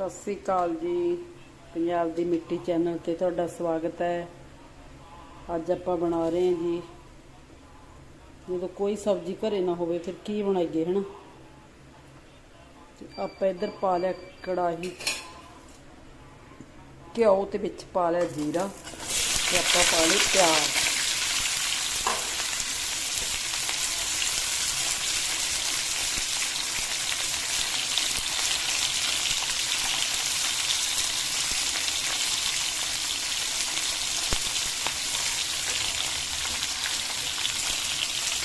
ਸਤਿ ਸ੍ਰੀ ਅਕਾਲ ਜੀ। ਪੰਜਾਬ ਦੀ ਮਿੱਟੀ ਚੈਨਲ ਤੇ ਤੁਹਾਡਾ ਸਵਾਗਤ ਹੈ। ਅੱਜ ਆਪਾਂ ਬਣਾ ਰਹੇ ਹਾਂ ਜੀ। ਜਦੋਂ ਕੋਈ ਸਬਜ਼ੀ ਘਰੇ ਨਾ ਹੋਵੇ, ਫਿਰ ਕੀ ਬਣਾਈਏ, ਹਨਾ? ਤੇ ਆਪਾਂ ਇੱਧਰ ਪਾ ਲਿਆ ਕੜਾਹੀ। ਘਿਓ ਤੇ ਵਿੱਚ ਪਾ ਲਿਆ ਜੀਰਾ ਤੇ ਆਪਾਂ ਪਾ ਲਈ ਪਿਆਜ਼।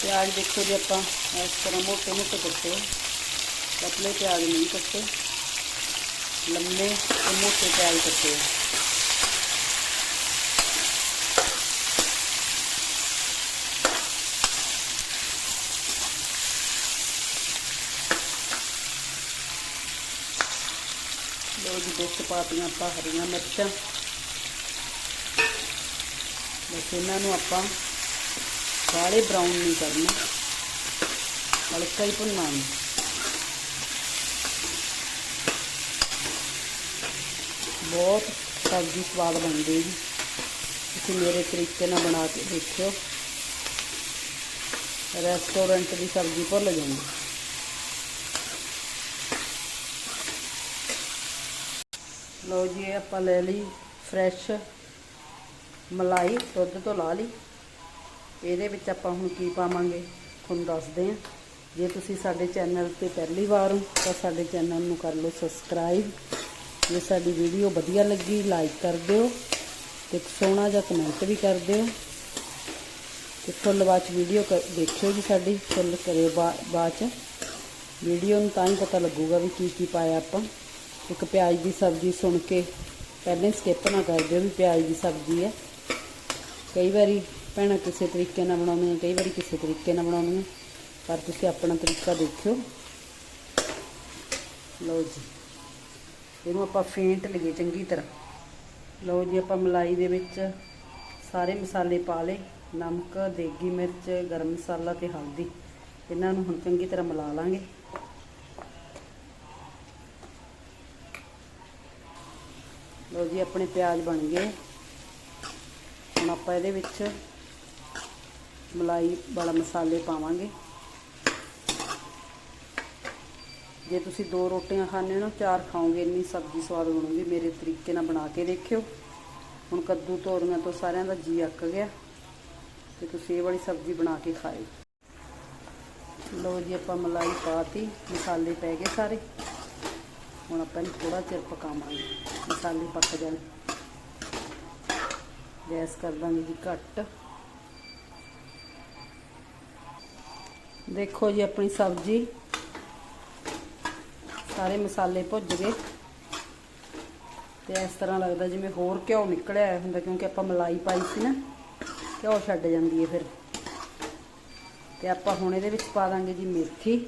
ਪਿਆਜ਼ ਦੇਖੋ ਜੀ ਆਪਾਂ, ਇਸ ਤਰ੍ਹਾਂ ਮੋਟੇ ਮੋਟੇ ਕੱਟੇ ਪਤਲੇ ਪਿਆਜ਼ ਨਹੀਂ ਕੱਟੇ। ਲੰਮੇ ਤੇ ਮੋਟੇ ਪਿਆਜ਼ ਕੱਟੇ। ਲੋ ਜੀ ਵਿੱਚ ਪਾਤੀਆਂ ਆਪਾਂ ਹਰੀਆਂ ਮਿਰਚਾਂ। ਬਸ ਇਹਨਾਂ ਨੂੰ ਆਪਾਂ ਗਾੜੇ ਬਰਾਊਨ ਨਹੀਂ ਕਰਨਾ। ਹਲਕਾ ਹੀ ਭੁੰਨਣਾ ਹੈ ਬਹੁਤ ਸਬਜ਼ੀ ਸਵਾਦ ਬਣਦੀ ਜੀ। ਤੁਸੀਂ ਮੇਰੇ ਤਰੀਕੇ ਨਾਲ ਬਣਾ ਕੇ ਦੇਖਿਓ। ਰੈਸਟੋਰੈਂਟ ਦੀ ਸਬਜ਼ੀ ਭੁੱਲ ਜਾਓਗੇ ਲਓ ਜੀ ਆਪਾਂ ਲੈ ਲਈ ਫਰੈਸ਼ ਮਲਾਈ, ਦੁੱਧ ਤੋਂ ਲਾ ਲਈ। ਇਹਦੇ ਵਿੱਚ ਆਪਾਂ ਹੁਣ ਕੀ ਪਾਵਾਂਗੇ? ਤੁਹਾਨੂੰ ਦੱਸਦੇ ਹਾਂ। ਜੇ ਤੁਸੀਂ ਸਾਡੇ ਚੈਨਲ ਤੇ ਪਹਿਲੀ ਵਾਰ ਹੋ, ਤਾਂ ਸਾਡੇ ਚੈਨਲ ਨੂੰ ਕਰ ਲਓ ਸਬਸਕ੍ਰਾਈਬ। ਜੇ ਸਾਡੀ ਵੀਡੀਓ ਵਧੀਆ ਲੱਗੀ, ਲਾਈਕ ਕਰ ਦਿਓ ਤੇ ਇੱਕ ਸੋਹਣਾ ਜਿਹਾ ਕਮੈਂਟ ਵੀ ਕਰ ਦਿਓ। ਤੇ ਫੁੱਲ ਬਾਅਦ ਵੀਡੀਓ ਦੇਖਿਓ ਜੀ ਸਾਡੀ, ਫੁੱਲ ਕਰਿਓ ਬਾਅਦ ਚ। ਵੀਡੀਓ ਨੂੰ ਤਾਂ ਹੀ ਪਤਾ ਲੱਗੂਗਾ ਵੀ ਕੀ ਕੀ ਪਾਇਆ ਆਪਾਂ। ਇੱਕ ਪਿਆਜ਼ ਦੀ ਸਬਜ਼ੀ ਸੁਣ ਕੇ ਪਹਿਲਾਂ ਸਕਿਪ ਨਾ ਕਰ ਦਿਓ ਵੀ ਪਿਆਜ਼ ਦੀ ਸਬਜ਼ੀ ਹੈ। ਕਈ ਵਾਰੀ ਭੈਣਾਂ ਕਿਸੇ ਤਰੀਕੇ ਨਾਲ ਬਣਾਉਂਦੀਆਂ ਕਈ ਵਾਰੀ ਕਿਸੇ ਤਰੀਕੇ ਨਾਲ ਬਣਾਉਂਦੀਆਂ ਪਰ ਤੁਸੀਂ ਆਪਣਾ ਤਰੀਕਾ ਦੇਖਿਓ। ਲਓ ਜੀ। ਇਹਨੂੰ ਆਪਾਂ ਫੇਂਟ ਲਈਏ ਚੰਗੀ ਤਰ੍ਹਾਂ। ਲਓ ਜੀ, ਆਪਾਂ ਮਲਾਈ ਦੇ ਵਿੱਚ ਸਾਰੇ ਮਸਾਲੇ ਪਾ ਲਏ। ਨਮਕ, ਦੇਗੀ ਮਿਰਚ, ਗਰਮ ਮਸਾਲਾ ਤੇ ਹਲਦੀ। ਇਹਨਾਂ ਨੂੰ ਹੁਣ ਚੰਗੀ ਤਰ੍ਹਾਂ ਮਿਲਾ ਲਾਂਗੇ। ਲਓ ਜੀ, ਆਪਣੇ ਪਿਆਜ਼ ਬਣ ਗਏ। ਹੁਣ ਆਪਾਂ ਇਹਦੇ ਵਿੱਚ ਮਲਾਈ ਵਾਲਾ ਮਸਾਲੇ ਪਾਵਾਂਗੇ। ਜੇ ਤੁਸੀਂ ਦੋ ਰੋਟੀਆਂ ਖਾਣੇ ਨਾ, ਚਾਰ ਖਾਓਗੇ, ਇੰਨੀ ਸਬਜ਼ੀ ਸਵਾਦ ਬਣੂਗੀ। ਮੇਰੇ ਤਰੀਕੇ ਨਾਲ ਬਣਾ ਕੇ ਦੇਖਿਓ। ਹੁਣ ਕੱਦੂ ਤੋਰੀਆਂ ਤੋਂ ਸਾਰਿਆਂ ਦਾ ਜੀ ਅੱਕ ਗਿਆ। ਤੇ ਤੁਸੀਂ ਇਹ ਵਾਲੀ ਸਬਜ਼ੀ ਬਣਾ ਕੇ ਖਾਇਓ। ਲਓ ਜੀ, ਆਪਾਂ ਮਲਾਈ ਪਾਤੀ। ਮਸਾਲੇ ਪੈ ਗਏ ਸਾਰੇ। ਹੁਣ ਆਪਾਂ ਇਹਨੂੰ ਥੋੜਾ ਚਿਰ ਪਕਾਵਾਂਗੇ। ਮਸਾਲੇ ਪੱਕ ਜਾਣ। ਗੈਸ ਕਰ ਦਾਂਗੇ ਜੀ ਘੱਟ। ਦੇਖੋ ਜੀ ਆਪਣੀ ਸਬਜ਼ੀ। ਸਾਰੇ ਮਸਾਲੇ ਭੁੱਜ ਗਏ। ਤੇ ਇਸ ਤਰ੍ਹਾਂ ਲੱਗਦਾ ਜਿਵੇਂ ਹੋਰ ਘਿਓ ਨਿਕਲਿਆ ਆਇਆ ਹੁੰਦਾ, ਕਿਉਂਕਿ ਆਪਾਂ ਮਲਾਈ ਪਾਈ ਸੀ ਨਾ, ਘਿਓ ਛੱਡ ਜਾਂਦੀ ਹੈ ਫਿਰ। ਤੇ ਆਪਾਂ ਹੁਣ ਇਹਦੇ ਵਿੱਚ ਪਾ ਦਾਂਗੇ ਜੀ ਮੇਥੀ।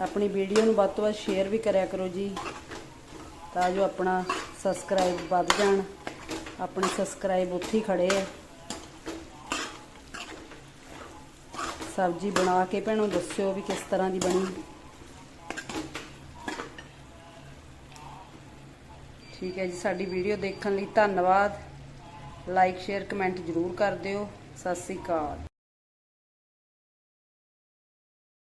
ਆਪਣੀ ਵੀਡੀਓ ਨੂੰ ਵੱਧ ਤੋਂ ਵੱਧ ਸ਼ੇਅਰ ਵੀ ਕਰਿਆ ਕਰੋ ਜੀ, ਤਾਂ ਜੋ ਆਪਣਾ ਸਬਸਕ੍ਰਾਈਬ ਵੱਧ ਜਾਣ। ਆਪਣੇ ਸਬਸਕ੍ਰਾਈਬ ਉੱਥੇ ਖੜੇ ਆ। ਸਬਜ਼ੀ ਬਣਾ ਕੇ ਭੈਣੋ ਦੱਸਿਓ ਵੀ ਕਿਸ ਤਰ੍ਹਾਂ ਦੀ ਬਣੀ। ਠੀਕ ਹੈ ਜੀ, ਸਾਡੀ ਵੀਡੀਓ ਦੇਖਣ ਲਈ ਧੰਨਵਾਦ। ਲਾਈਕ ਸ਼ੇਅਰ ਕਮੈਂਟ ਜ਼ਰੂਰ ਕਰ ਦਿਓ। ਸਤਿ ਸ੍ਰੀ ਅਕਾਲ।